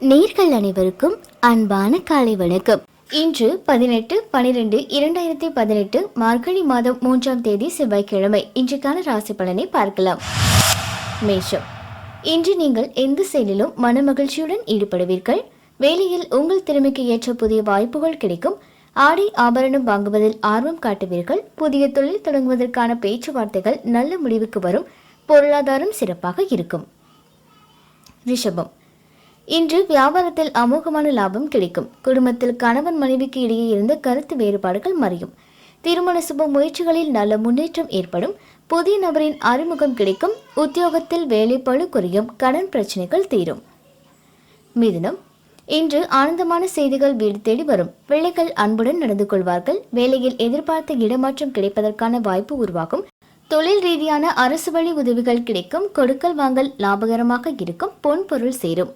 நேர்கள் அனைவருக்கும் அன்பான காலை வணக்கம். இன்று பதினெட்டு பனிரெண்டு இரண்டாயிரத்தி பதினெட்டு மார்கழி மாதம் மூன்றாம் தேதி செவ்வாய்க்கிழமை. இன்றைக்கான ராசி பலனை பார்க்கலாம். மேஷம். இன்று நீங்கள் எந்த செயலிலும் மனமகிழ்ச்சியுடன் ஈடுபடுவீர்கள். வேலையில் உங்கள் திறமைக்கு ஏற்ற புதிய வாய்ப்புகள் கிடைக்கும். ஆடை ஆபரணம் வாங்குவதில் ஆர்வம் காட்டுவீர்கள். புதிய தொழில் தொடங்குவதற்கான பேச்சுவார்த்தைகள் நல்ல முடிவுக்கு வரும். பொருளாதாரம் சிறப்பாக இருக்கும். ரிஷபம். இன்று வியாபாரத்தில் அமோகமான லாபம் கிடைக்கும். குடும்பத்தில் கணவன் மனைவிக்கு இடையே இருந்த கருத்து வேறுபாடுகள் மறையும். திருமண சுப முயற்சிகளில் நல்ல முன்னேற்றம் ஏற்படும். புதிய நபரின் அறிமுகம் கிடைக்கும். உத்தியோகத்தில் வேலைப்பழு குறையும். கடன் பிரச்சனைகள் தீரும். மிதுனம். இன்று ஆனந்தமான செய்திகள் வீடு தேடி வரும். பிள்ளைகள் அன்புடன் நடந்து கொள்வார்கள். வேலையில் எதிர்பார்த்த இடமாற்றம் கிடைப்பதற்கான வாய்ப்பு உருவாகும். தொழில் ரீதியான அரசு வழி உதவிகள் கிடைக்கும். கொடுக்கல் வாங்கல் லாபகரமாக இருக்கும். பொன் பொருள் சேரும்.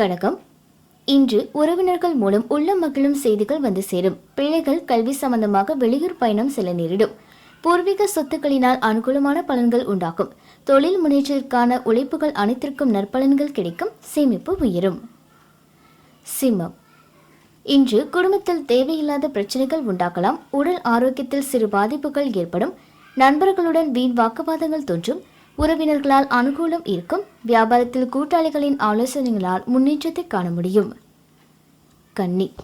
கடகம் இன்று உறவினர்கள் மூலம் உள்ள மகிழும் செய்திகள் வந்து சேரும். பிள்ளைகள் கல்வி சம்பந்தமாக வெளியூர் பயணம் செல்ல நேரிடும். பூர்வீக சொத்துக்களினால் அனுகூலமான பலன்கள் உண்டாகும். தொழில் முன்னேற்றத்திற்கான உழைப்புகள் அனைத்திற்கும் நற்பலன்கள் கிடைக்கும். சேமிப்பு உயரும். சிம்மம். இன்று குடும்பத்தில் தேவையில்லாத பிரச்சனைகள் உண்டாகலாம். உடல் ஆரோக்கியத்தில் சிறு பாதிப்புகள் ஏற்படும். நண்பர்களுடன் வீண் வாக்குவாதங்கள் தோன்றும். உறவினர்களால் அனுகூலம் இருக்கும் வியாபாரத்தில் கூட்டாளிகளின் ஆலோசனைகளால் முன்னேற்றத்தை காண முடியும். கன்னி.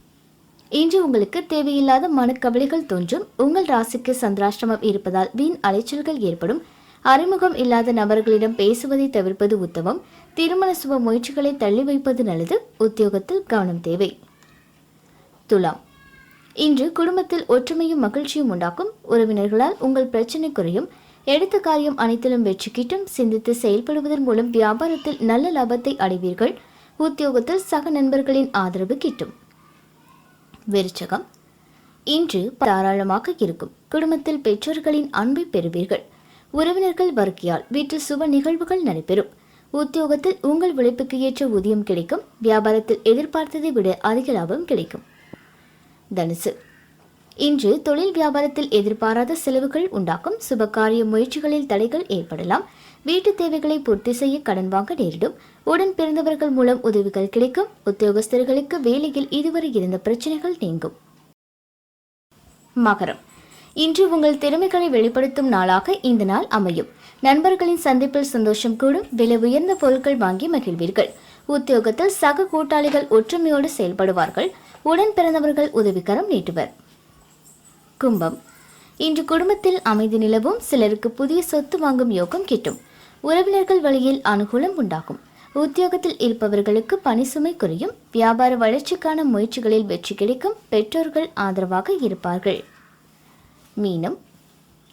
இன்று உங்களுக்கு தேவையில்லாத மனக்கவலைகள் தோன்றும். உங்கள் ராசிக்கு சந்திராஷ்டிரமம் இருப்பதால் வீண் அலைச்சல்கள் ஏற்படும். அறிமுகம் இல்லாத நபர்களிடம் பேசுவதை தவிர்ப்பது உத்தமம். திருமண சுப முயற்சிகளை தள்ளி வைப்பது நல்லது. உத்தியோகத்தில் கவனம் தேவை. துலாம். இன்று குடும்பத்தில் ஒற்றுமையும் மகிழ்ச்சியும் உண்டாக்கும். உறவினர்களால் உங்கள் பிரச்சனை குறையும். எடுத்த காரியம் அனைத்திலும் வெற்றி கிட்டும். சிந்தித்து செயல்படுவதன் மூலம் வியாபாரத்தில் நல்ல லாபத்தை அடைவீர்கள். உத்தியோகத்தில் சக நண்பர்களின் ஆதரவு கிட்டும். விருச்சகம். இன்று தாராளமாக இருக்கும். குடும்பத்தில் பெற்றோர்களின் அன்பை பெறுவீர்கள். உறவினர்கள் வருகையால் வீட்டில் சுப நிகழ்வுகள் நடைபெறும். உத்தியோகத்தில் உங்கள் உழைப்புக்கு ஏற்ற ஊதியம் கிடைக்கும். வியாபாரத்தில் எதிர்பார்த்ததை விட அதிக லாபம் கிடைக்கும். தனுசு. இன்று தொழில் வியாபாரத்தில் எதிர்பாராத செலவுகள் உண்டாக்கும். சுபகாரிய முயற்சிகளில் தடைகள் ஏற்படலாம். வீட்டு தேவைகளை பூர்த்தி செய்ய கடன் வாங்க நேரிடும். உடன் பிறந்தவர்கள் மூலம் உதவிகள் கிடைக்கும். உத்தியோகஸ்தர்களுக்கு வேலையில் இதுவரை இருந்த பிரச்சனைகள் நீங்கும். மகரம். இன்று உங்கள் திறமைகளை வெளிப்படுத்தும் நாளாக இந்த நாள் அமையும். நண்பர்களின் சந்திப்பில் சந்தோஷம் கூடும். விலை உயர்ந்த பொருட்கள் வாங்கி மகிழ்வீர்கள். உத்தியோகத்தில் சக கூட்டாளிகள் ஒற்றுமையோடு செயல்படுவார்கள். உடன் பிறந்தவர்கள் உதவிக்கரம் நீட்டுவர். கும்பம். இன்று குடும்பத்தில் அமைதி நிலவும் சிலருக்கு புதிய சொத்து வாங்கும் யோகம் கிட்டும். உறவினர்கள் வழியில் அனுகூலம் உண்டாகும். உத்தியோகத்தில் இருப்பவர்களுக்கு பணி சுமை குறையும். வியாபார வளர்ச்சிக்கான முயற்சிகளில் வெற்றி கிடைக்கும். பெற்றோர்கள் ஆதரவாக இருப்பார்கள். மீனம்.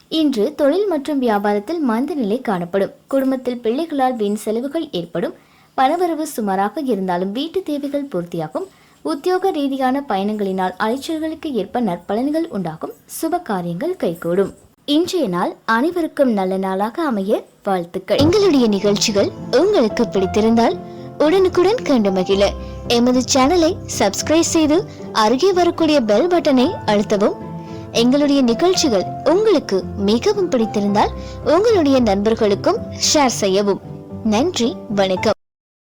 இன்று தொழில் மற்றும் வியாபாரத்தில் மந்த நிலை காணப்படும். குடும்பத்தில் பிள்ளைகளால் வீண் செலவுகள் ஏற்படும். பணவரவு சுமாராக இருந்தாலும் வீட்டு தேவைகள் பூர்த்தியாகும். உத்தியோக ரீதியான பயணங்களினால் அலைச்சல்களுக்கு ஏற்ப நற்பலன்கள் உண்டாகும். சுப காரியங்கள் கைகூடும். இன்றைய நாள் அனைவருக்கும் நல்ல நாளாக அமைய வாழ்த்துக்கள். எங்களுடைய நிகழ்ச்சிகள் உங்களுக்கு பிடித்திருந்தால் உடனுக்குடன் கண்டு மகிழ. எமது சேனலை சப்ஸ்கிரைப் செய்து அருகே வரக்கூடிய பெல் பட்டனை அழுத்தவும். எங்களுடைய நிகழ்ச்சிகள் உங்களுக்கு மிகவும் பிடித்திருந்தால் உங்களுடைய நண்பர்களுக்கும் ஷேர் செய்யவும். நன்றி வணக்கம்.